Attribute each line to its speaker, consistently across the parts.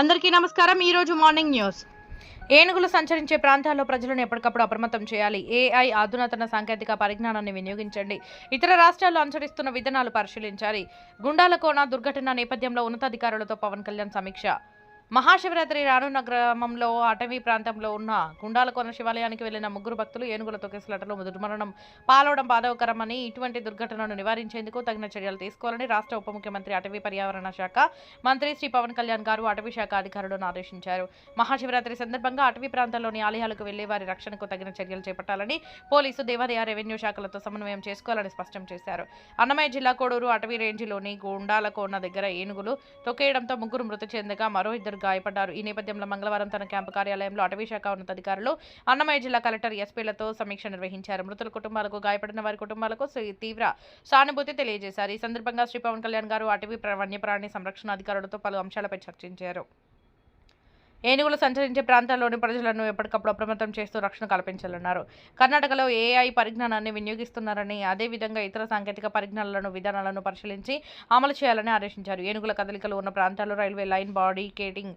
Speaker 1: అందరికీ నమస్కారం ఈ రోజు మార్నింగ్ న్యూస్ ఏనుగులు సంచరించే ప్రాంతాల్లో ప్రజలను ఎప్పటికప్పుడు అప్రమత్తం చేయాలి ఏఐ అధునాతన సాంకేతిక పరిజ్ఞానాన్ని వినియోగించండి ఇతర రాష్ట్రాల్లో అనుసరిస్తున్న విధానాలు పరిశీలించాలి గుండాల కోన దుర్ఘటన నేపథ్యంలో ఉన్నతాధికారులతో పవన్ కళ్యాణ్ సమీక్ష మహాశివరాత్రి రానున్న గ్రామంలో అటవీ ప్రాంతంలో ఉన్న గుండాలకోన శివాలయానికి వెళ్లిన ముగ్గురు భక్తులు ఏనుగుల తొక్కేసలాటలో దుర్మరణం పాలవడం బాధకరమని ఇటువంటి దుర్ఘటనను నివారించేందుకు తగిన చర్యలు తీసుకోవాలని రాష్ట్ర ఉప ముఖ్యమంత్రి అటవీ పర్యావరణ శాఖ మంత్రి శ్రీ పవన్ కళ్యాణ్ గారు అటవీ శాఖ అధికారులను ఆదేశించారు మహాశివరాత్రి సందర్భంగా అటవీ ప్రాంతాల్లోని ఆలయాలకు వెళ్లే వారి రక్షణకు తగిన చర్యలు చేపట్టాలని పోలీసు దేవాదయ రెవెన్యూ శాఖలతో సమన్వయం చేసుకోవాలని స్పష్టం చేశారు అన్నమయ్య జిల్లా కోడూరు అటవీ రేంజిలోని గుండాలకోన దగ్గర ఏనుగులు తొక్కేయడంతో ముగ్గురు మృతి చెందగా మరో ఇద్దరు గాయపడ్డారు ఈ నేపథ్యంలో మంగళవారం తన క్యాంపు కార్యాలయంలో అటవీశాఖ ఉన్నతాధికారులు అన్నమయ్య జిల్లా కలెక్టర్ ఎస్పీలతో సమీక్ష నిర్వహించారు మృతుల కుటుంబాలకు గాయపడిన వారి కుటుంబాలకు తీవ్ర సానుభూతి తెలియజేశారు ఈ సందర్భంగా శ్రీ పవన్ కళ్యాణ్ గారు అటవీ వన్యప్రాణి సంరక్షణ అధికారులతో పలు అంశాలపై చర్చించారు ఏనుగులు సంచరించే ప్రాంతాల్లోని ప్రజలను ఎప్పటికప్పుడు అప్రమత్తం చేస్తూ రక్షణ కల్పించాలన్నారు కర్ణాటకలో ఏఐ పరిజ్ఞానాన్ని వినియోగిస్తున్నారని అదేవిధంగా ఇతర సాంకేతిక పరిజ్ఞానాలను విధానాలను పరిశీలించి అమలు చేయాలని ఆదేశించారు ఏనుగుల కదలికలు ఉన్న ప్రాంతాల్లో రైల్వే లైన్ బాడీ కేటింగ్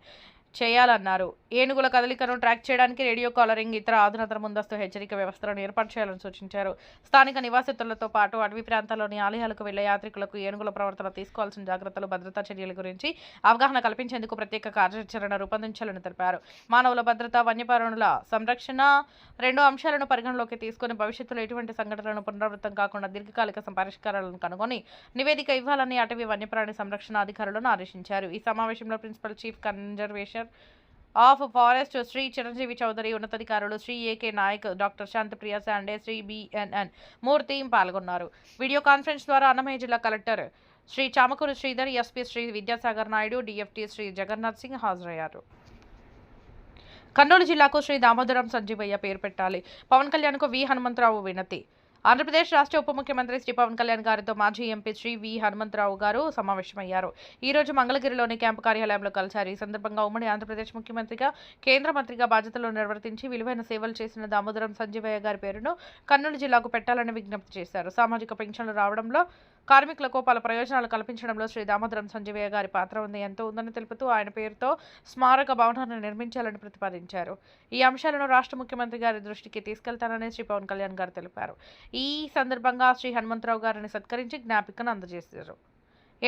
Speaker 1: చేయాలన్నారు ఏనుగుల కదలికను ట్రాక్ చేయడానికి రేడియో కాలరింగ్ ఇతర ఆధునతర ముందస్తు హెచ్చరిక వ్యవస్థలను ఏర్పాటు చేయాలని సూచించారు స్థానిక నివాసితులతో పాటు అటవీ ప్రాంతాల్లోని ఆలయాలకు వెళ్లే యాత్రికులకు ఏనుగుల ప్రవర్తన తీసుకోవాల్సిన జాగ్రత్తలు భద్రతా చర్యల గురించి అవగాహన కల్పించేందుకు ప్రత్యేక కార్యాచరణ రూపొందించాలని తెలిపారు మానవుల భద్రత వన్యప్రాణుల సంరక్షణ రెండు అంశాలను పరిగణలోకి తీసుకుని భవిష్యత్తులో ఎటువంటి సంఘటనలను పునరావృతం కాకుండా దీర్ఘకాలిక పరిష్కారాలను కనుగొని నివేదిక ఇవ్వాలని అటవీ వన్యప్రాణి సంరక్షణ అధికారులను ఆదేశించారు ఈ సమావేశంలో principal chief conservation director of forest Shri Chiranjeevi Chaudhary ఉన్నతాధికారులు Shri AK Nayak doctor Shantapriya Sande Shri BNN Murthy పాల్గొన్నారు వీడియో కాన్ఫరెన్స్ ద్వారా అన్నమయ్య జిల్లా collector Shri Chamakuru Sridhar SP Shri Vidyasagar Naidu DFT Shri Jagannath Singh హాజరయ్యారు కర్నూలు జిల్లాకు శ్రీ దామోదరం సంజీవయ్య పేరు పెట్టాలి పవన్ కళ్యాణ్కు వి హనుమంతరావు వినతి ఆంధ్రప్రదేశ్ రాష్ట్ర ఉప ముఖ్యమంత్రి శ్రీ పవన్ కళ్యాణ్ గారితో మాజీ ఎంపీ శ్రీ వి హనుమంతరావు గారు సమావేశమయ్యారు ఈ రోజు మంగళగిరిలోని క్యాంపు కార్యాలయంలో కలిశారు ఈ సందర్భంగా ఉమ్మడి ఆంధ్రప్రదేశ్ ముఖ్యమంత్రిగా కేంద్ర మంత్రిగా బాధ్యతలు నిర్వర్తించి విలువైన సేవలు చేసిన దామోదరం సంజీవయ్య గారి పేరును కర్నూలు జిల్లాకు పెట్టాలని విజ్ఞప్తి చేశారు సామాజిక పెన్షన్లు రావడంలో కార్మికులకు పలు ప్రయోజనాలు కల్పించడంలో శ్రీ దామోదరం సంజీవయ్య గారి పాత్ర ఉంది ఎంతో ఉందని తెలుపుతూ ఆయన పేరుతో స్మారక భవనాన్ని నిర్మించాలని ప్రతిపాదించారు ఈ అంశాలను రాష్ట్ర ముఖ్యమంత్రి గారి దృష్టికి తీసుకెళ్తానని శ్రీ పవన్ కళ్యాణ్ గారు తెలిపారు ఈ సందర్భంగా శ్రీ హనుమంతరావు గారిని సత్కరించి జ్ఞాపికను అందజేశారు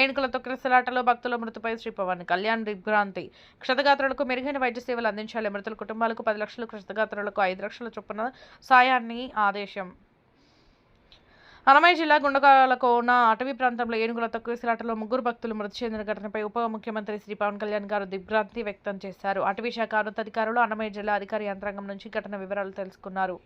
Speaker 1: ఏనుకల తొక్కిసలాటలో భక్తుల మృతిపై శ్రీ పవన్ కళ్యాణ్ దిగ్భ్రాంతి క్షతగాత్రులకు మెరుగైన వైద్య సేవలు అందించాలి మృతుల కుటుంబాలకు పది లక్షలు క్షతగాత్రులకు ఐదు లక్షల చొప్పున సాయాన్ని ఆదేశం అనమయ జిల్లా గుండకాలకోన అటవీ ప్రాంతంలో ఏనుగుల తొక్కిసలాటలో ముగ్గురు భక్తులు మృతి చెందిన ఘటనపై ఉప ముఖ్యమంత్రి శ్రీ పవన్ కళ్యాణ్ గారు దిగ్భ్రాంతి వ్యక్తం చేశారు అటవీ శాఖ ఉన్నతాధికారులు అనమయ జిల్లా అధికారి యంత్రాంగం నుంచి ఘటన వివరాలు తెలుసుకున్నారు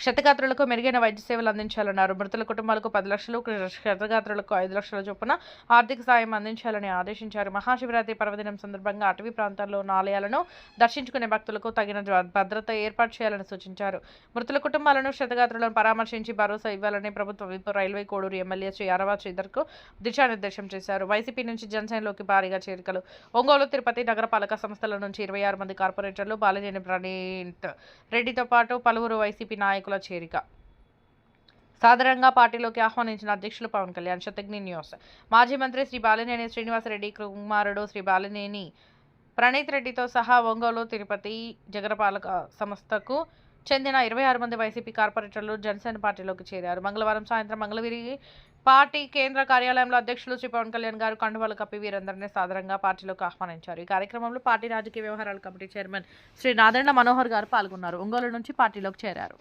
Speaker 1: క్షతగాత్రులకు మెరుగైన వైద్య సేవలు అందించాలన్నారు మృతుల కుటుంబాలకు పది లక్షలు క్షతగాత్రులకు ఐదు లక్షల చొప్పున ఆర్థిక సాయం అందించాలని ఆదేశించారు మహాశివరాత్రి పర్వదినం సందర్భంగా అటవీ ప్రాంతాల్లో ఉన్న ఆలయాలను దర్శించుకునే భక్తులకు తగిన భద్రత ఏర్పాటు చేయాలని సూచించారు మృతుల కుటుంబాలను క్షతగాత్రులను పరామర్శించి భరోసా ఇవ్వాలని ప్రభుత్వ రైల్వే కోడూరు ఎమ్మెల్యే శ్రీ అరవా శ్రీధర్కు దిశానిర్దేశం చేశారు వైసీపీ నుంచి జనసేనలోకి భారీగా చేరికలు ఒంగోలు తిరుపతి నగరపాలక సంస్థల నుంచి ఇరవై ఆరు మంది కార్పొరేటర్లు బాలినేని ప్రణీత్ రెడ్డితో పాటు పలువురు వైసీపీ నాయకులు నాయకుల చేరిక సాధారణంగా పార్టీలోకి ఆహ్వానించిన అధ్యక్షులు పవన్ కళ్యాణ్ శతజ్ఞి న్యూస్ మాజీ మంత్రి శ్రీ బాలినేని శ్రీనివాసరెడ్డి కుమారుడు శ్రీ బాలినేని ప్రణీత్ రెడ్డితో సహా ఒంగోలు తిరుపతి జగరపాలక సంస్థకు చెందిన ఇరవై ఆరు మంది వైసీపీ కార్పొరేటర్లు జనసేన పార్టీలోకి చేరారు మంగళవారం సాయంత్రం మంగళగిరి పార్టీ కేంద్ర కార్యాలయంలో అధ్యక్షులు శ్రీ పవన్ కళ్యాణ్ గారు కండువాలు కప్పి వీరందరినీ సాధారణంగా పార్టీలోకి ఆహ్వానించారు ఈ కార్యక్రమంలో పార్టీ రాజకీయ వ్యవహారాల కమిటీ చైర్మన్ శ్రీ నాదెండ మనోహర్ గారు పాల్గొన్నారు ఒంగోలు నుంచి పార్టీలోకి చేరారు